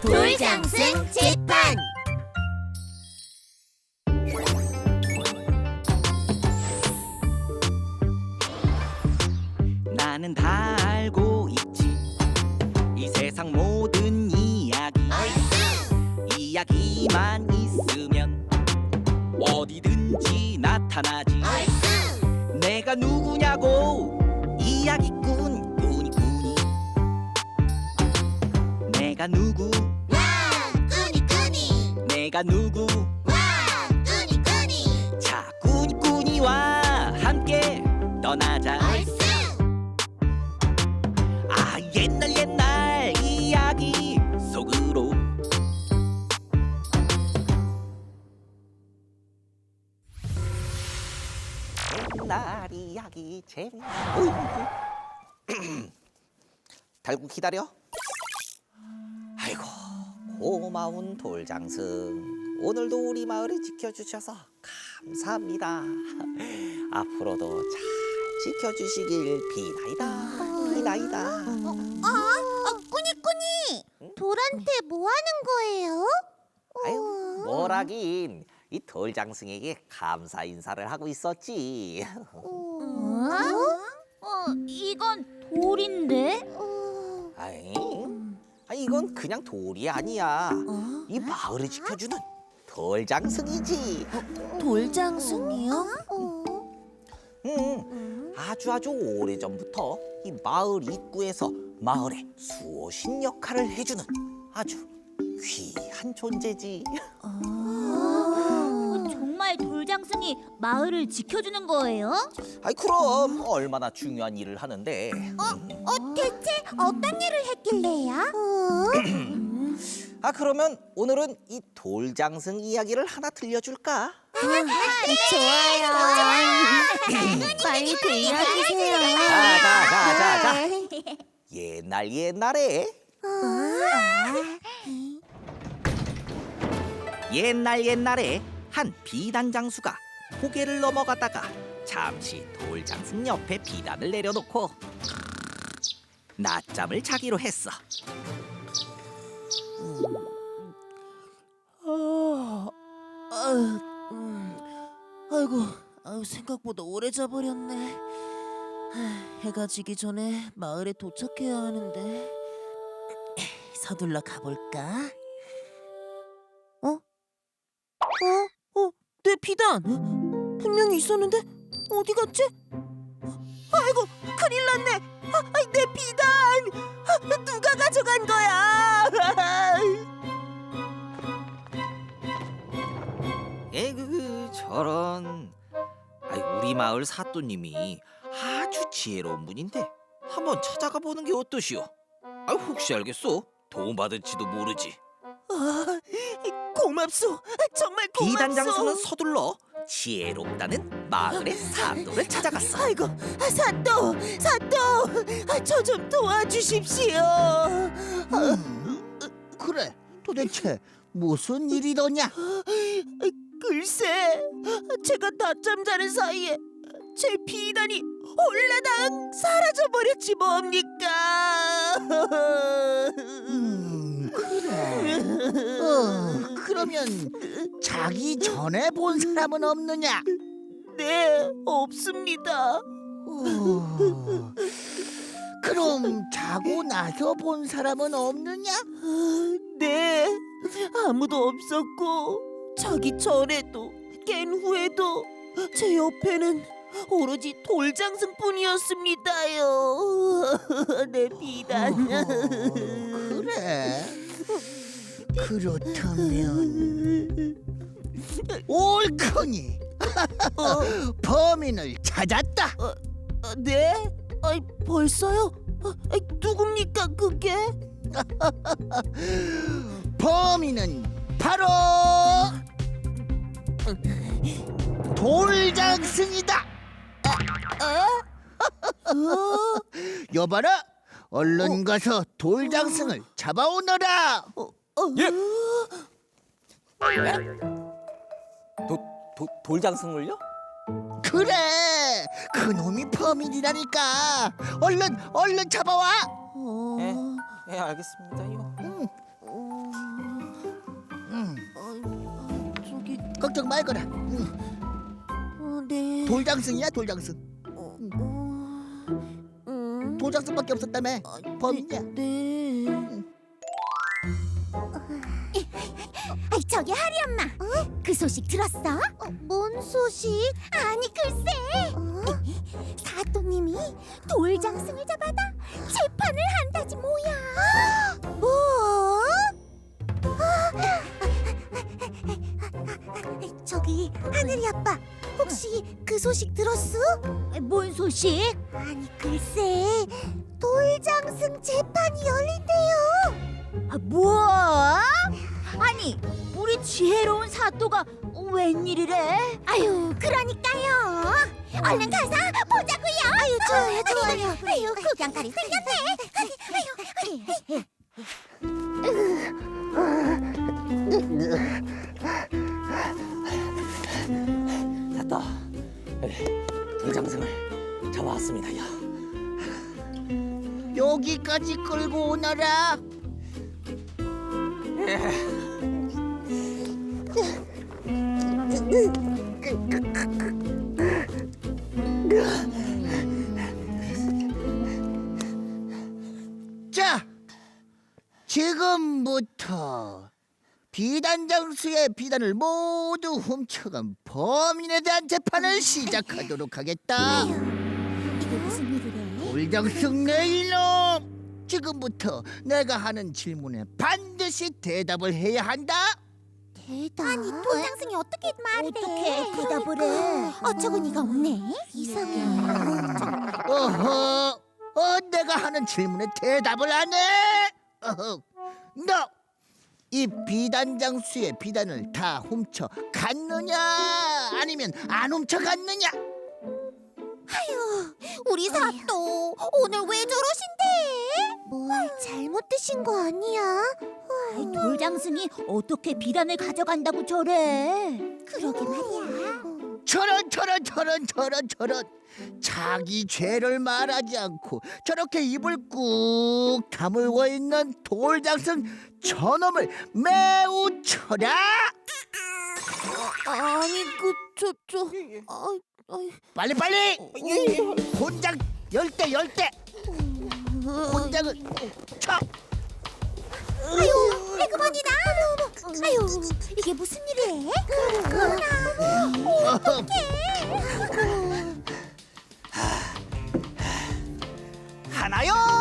돌장승 재판! 나는 다 알고 있지. 이 세상 모든 이야기. 이야기만 있으면 어디든지 나타나지 내가 누구? 꾸니 꾸니 내가 누구? 와 꾸니 꾸니 자 꾸니 꾸니와 함께 떠나자. 얼쑤 아 옛날 옛날 이야기 속으로. 옛날 이야기 재미 달고 기다려 아이고 고마운 돌장승 오늘도 우리 마을을 지켜주셔서 감사합니다. 앞으로도 잘 지켜주시길 비나이다 비나이다. 어, 꾸니 꾸니. 돌한테 뭐 하는 거예요? 아유 뭐라긴. 이 돌장승에게 감사 인사를 하고 있었지. 어? 어, 이건 돌인데? 아이 아, 이건 그냥 돌이 아니야. 이 마을을 지켜주는 돌장승이지. 돌장승이요? 음, 아주 아주 오래 전부터 이 마을 입구에서 마을의 수호신 역할을 해주는 아주 귀한 존재지. 어, 돌장승이 마을을 지켜주는 거예요? 아이 그럼 얼마나 중요한 일을 하는데. 어, 대체 어떤 일을 했길래요? 아 그러면 오늘은 이 돌장승 이야기를 하나 들려줄까? 좋아요. 빨리 들려주세요. 자자자자자. 옛날 옛날에 옛날 옛날에 한 비단 장수가 고개를 넘어가다가 잠시 돌장승 옆에 비단을 내려놓고 낮잠을 자기로 했어. 아, 아유, 음, 아이고, 아유, 생각보다 오래 자버렸네. 하, 해가 지기 전에 마을에 도착해야 하는데 서둘러 가볼까? 어? 어? 어? 내 비단 분명히 있었는데 어디 갔지? 아이고, 큰일 났네. 아, 아이, 내 비단 아, 누가 가져간 거야? 에그 저런. 아이 우리 마을 사또님이 아주 지혜로운 분인데 한번 찾아가 보는 게 어떠시오? 아 혹시 알겠소? 도움받을지도 모르지. 아, 고맙소. 정말 고맙소. 비단 장수는 서둘러 지혜롭다는 마을의 사또를 찾아갔어. 아이고, 사또, 사또, 저좀 도와주십시오. 음, 그래 도대체 무슨 일이더냐 글쎄, 제가 낮잠 자는 사이에 제 비단이 홀라당 사라져 버렸지 뭡니까? 음 그래 어 그러면 자기 전에 본 사람은 없느냐 네, 없습니다. 어, 그럼 자고 나서 본 사람은 없느냐 네, 아무도 없었고 자기 전에도 깬 후에도 제 옆에는 오로지 돌장승뿐이었습니다요. 내 비단. 어, 그래 그렇다면 옳거니 어, 범인을 찾았다 어, 네? 아이, 벌써요? 아, 아이, 누굽니까 그게? 범인은 바로 돌장승이다. 어? 여봐라, 얼른 가서 돌장승을 잡아오너라. 예. 어, 어? 도, 도, 돌장승을요? 그래 그놈이 범인이라니까 얼른 얼른 잡아와 예. 예, 알겠습니다요. 음, 어, 저기, 걱정 말거라 음, 어, 네. 돌장승이야 돌장승 어, 어, 음, 돌장승밖에 없었다며 아, 네, 범인이야 네. 음. 아이 저기 하리 엄마. 그 소식 들었어? 뭔 소식? 아니 글쎄. 사또님이 돌장승을 잡아다 재판을 한다지 뭐야. 뭐? 저기 하늘이 아빠 혹시 그 소식 들었어? 뭔 소식? 아니 글쎄 돌장승 재판이 열린대요. 아, 뭐? 아니, 우리 지혜로운 사또가 웬일이래? 아유 그러니까요. 얼른 가서 보자고요. 아유 좋아요 좋아요. 아유 구경거리 생겼네. 아유 아유. 사또 돌장승을 잡아왔습니다요. 여기까지 끌고 오너라. 자, 지금부터 비단장수의 비단을 모두 훔쳐간 범인에 대한 재판을 시작하도록 하겠다. 이게 무슨 일이래? 돌장승 내 이놈! 지금부터 내가 하는 질문에 반드시 대답을 해야 한다. 대답. 아니 돌장승이 어떻게 말을 어떻게 해? 대답을 해? 어처구니가 없네. 이상해. 어허, 어, 내가 하는 질문에 대답을 안 해. 어허, 너! 이 비단장수의 비단을 다 훔쳐 갔느냐? 아니면 안 훔쳐 갔느냐? 우리 사또 오늘 왜 저러신데? 뭘 잘못 드신 거 아니야? 아이, 돌장승이 어떻게 비단을 가져간다고 저래? 그러게 말이야. 저런 저런 저런 저런 저런. 자기 죄를 말하지 않고 저렇게 입을 꾹 다물고 있는 돌장승 저놈을 매우 쳐라! 아니 그저 저 아, 아, 빨리 빨리! 혼장 열대 열대! 혼장을 쳐! 아유, 에그머니다. 아유, 이게 무슨 일이래? 하나요. 둘이요.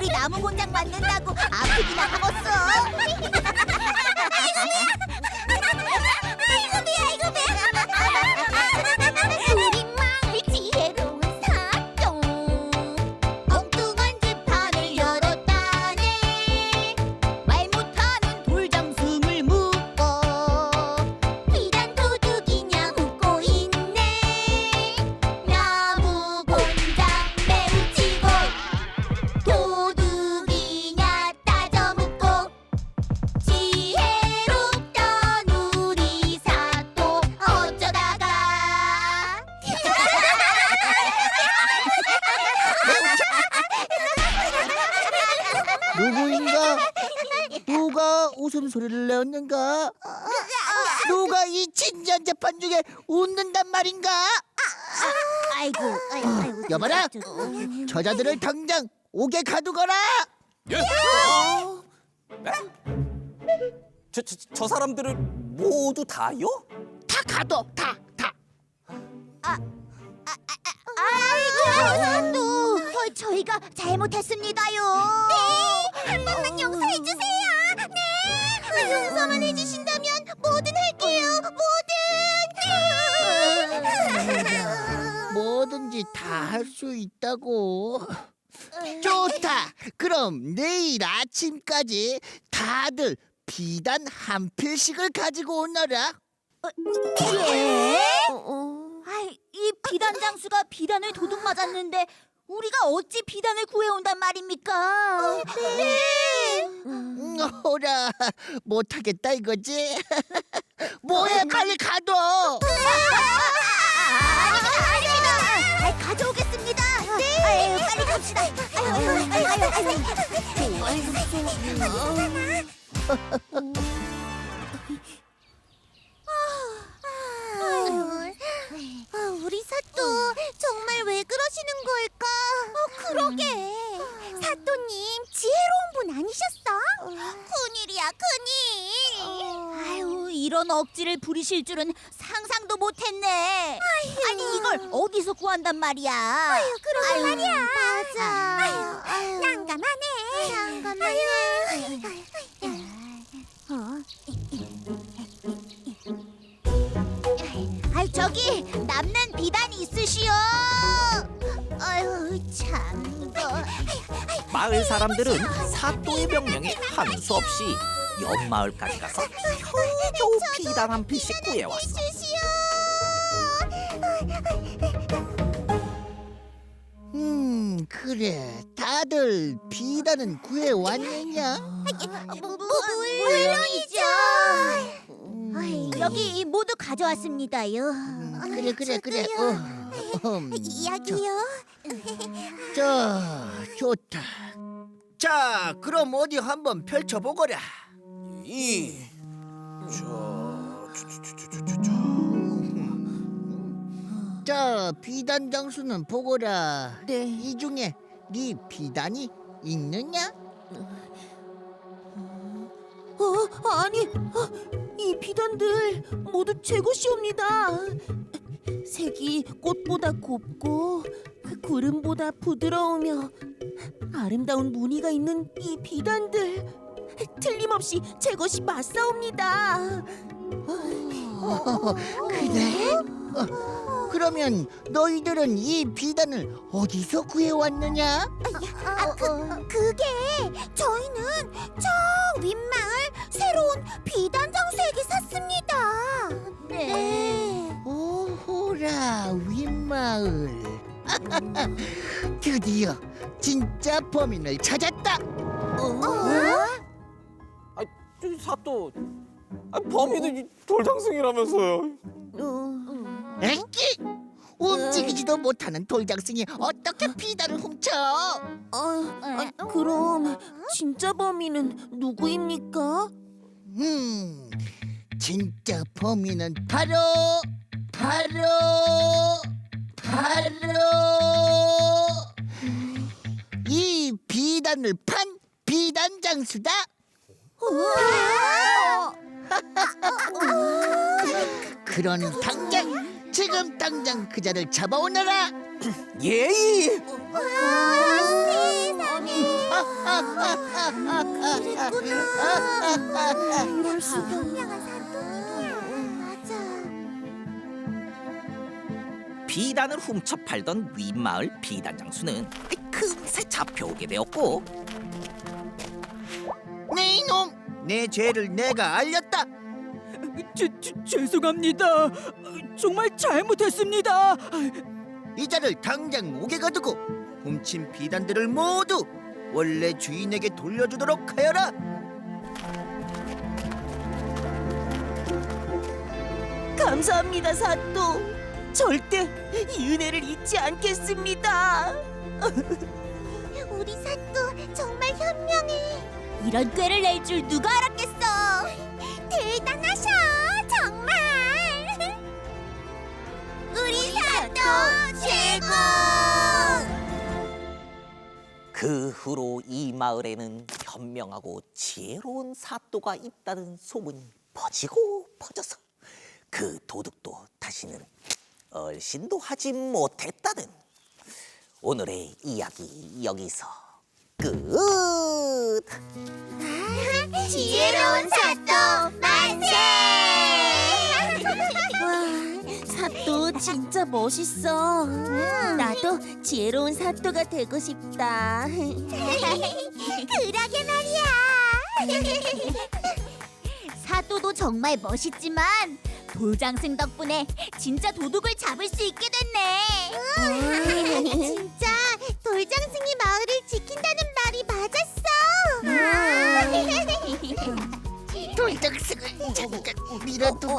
돌이 나무 공장 만든다고 아프기나 하겠어? 재판 중에 웃는단 말인가 아이고, 아이고, 아이고. 여봐라 저- 저자들을 당장 옥에 가두거라 저, 저, 저 사람들을 모두 다요? 다 가둬 다 다 아이고, 사또. 어, 저희가 잘못했습니다요. 네, 한 번만 용서해 주세요. 네, 용서만 해주신다면 뭐든 할게요. 뭐든. 다 할 수 있다고 좋다 그럼 내일 아침까지 다들 비단 한 필씩을 가지고 오너라 예? 어, 어. 아이, 이 비단 장수가 비단을 도둑 맞았는데 우리가 어찌 비단을 구해온단 말입니까? 네. 음, 호라 못하겠다 이거지 뭐해 빨리 가둬. 아닙니 다. 아, 가져오겠습니다. 네. 아유, 빨리 갑시다. 아유, 아유, 아유, 아유, 아유. 아, 우리 사또 정말 왜 그러시는 걸까? 어, 그러게. 사또님 지혜로운 분 아니셨어? 큰일이야, 큰일. 아유, 이런 억지를 부리실 줄은 상상도 못했네. 아니 이걸 어디서 구한단 말이야? 아유, 그러게 말이야. 맞아. 아유, 아유. 난감하네. 난감하네. 어? 아이 저기 남는 비단 있으시오. 아유 참. 마을 사람들은 사또의 명령에 한 수 없이 옆 마을까지 가서 겨우 비단 한 필씩 구해왔어. 주시오. 음 그래 다들 비단은 구해 왔느냐? 무, 물론이죠. 아이, 여기 모두 가져왔습니다요. 음, 그래 그래 그래. 어, 음, 이야기요. 자 좋다. 자 그럼 어디 한번 펼쳐보거라. 이. 자 비단 장수는 보거라. 네. 이 중에 네 비단이 있느냐? 어, 아니, 어, 이 비단들 모두 제 것이옵니다. 색이 꽃보다 곱고 구름보다 부드러우며 아름다운 무늬가 있는 이 비단들 틀림없이 제 것이 맞사옵니다. 그래? 어, 그러면 너희들은 이 비단을 어디서 구해왔느냐? 아, 그, 그게 저희는 저 윗마을 새로운 비단 장수에게 샀습니다. 네. 오호라 윗마을 드디어 진짜 범인을 찾았다 아, 저기 사또. 아, 범인은 이 돌장승이라면서요. 에끼 움직이지도 못하는 돌장승이 어떻게 비단을 훔쳐 어, 아, 그럼 진짜 범인은 누구입니까? 음 진짜 범인은 바로 바로 바로 이 비단을 판 비단 장수다 그런 당장 지금 당장 그자를 잡아오너라 예이. 현명한. 맞아. 비단을 훔쳐 팔던 윗마을 비단 장수는 금세 잡혀오게 되었고 네 이놈 내 죄를 내가 알렸다 제, 제, 죄송합니다. 정말 잘못했습니다. 이 자를 당장 옥에 가두고 훔친 비단들을 모두 원래 주인에게 돌려주도록 하여라. 감사합니다, 사또. 절대 이 은혜를 잊지 않겠습니다. 우리 사또 정말 현명해. 이런 꾀를 낼 줄 누가 알았겠어? 대단하셔 정말. 우리 사또 최고. 그 후로 이 마을에는 현명하고 지혜로운 사또가 있다는 소문이 퍼지고 퍼져서 그 도둑도 다시는 얼씬도 하지 못했다는 오늘의 이야기 여기서 끝. 지혜로운 사또 만세. 와, 사또 진짜 멋있어. 나도 지혜로운 사또가 되고 싶다. 그러게 말이야. 사또도 정말 멋있지만 돌장승 덕분에 진짜 도둑을 잡을 수 있게 됐네.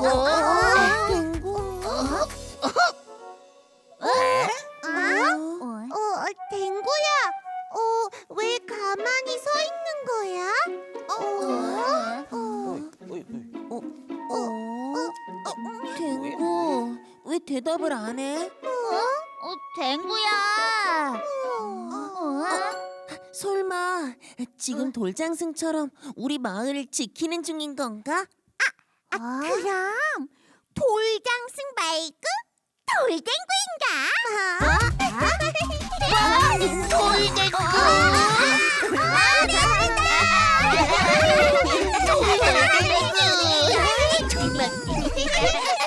댕구. 어, 댕구야. 어, 왜 가만히 서 있는 거야? 어, 어, 어? 댕구, 왜 대답을 안 해? 어, 댕구야. 어? 설마 지금 돌장승처럼 우리 마을을 지키는 중인 건가? 아, 그럼 돌장승 말고 돌댕구인가? 돌댕구. 돌장승